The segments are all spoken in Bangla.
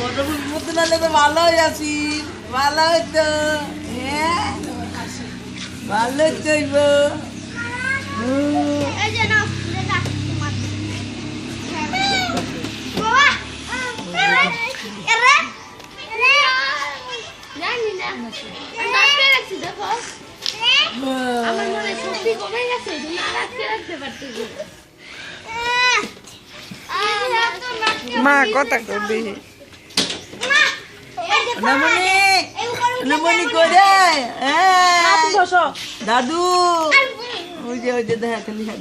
মতন হলে তো ভালোই আছি। ভালো হইতো হ্যাঁ ভালো না। দেখো। আমার মনে শক্তি কমে গেছে তুমি আর আটকে রাখতে পারতেছি মা কথা কর দেখি নমনি? নমনি করে দাদু। ওই যে ওই যে দেখা খালি হ্যাঁ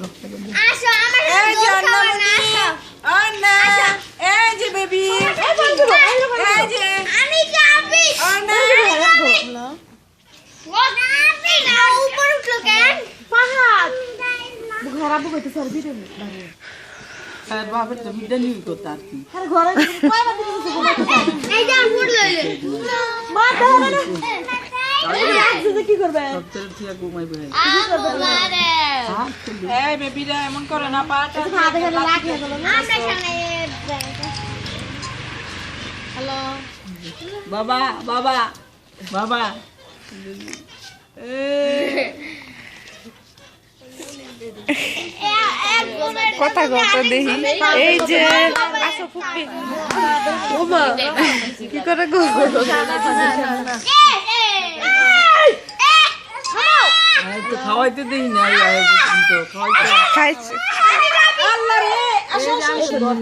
উপর উঠল কেন? পাহাড়। আর বাবা তো বিদ্যা কি। উপর লইলে এই বেবিরা এমন করে না পাটা সামনে বাবা বাবা বাবা কথা গল্প দেখি। এই যে আসো ফুপি। ওমা কি করে গো? খাওয়াইতে দিই না খাওয়াইতে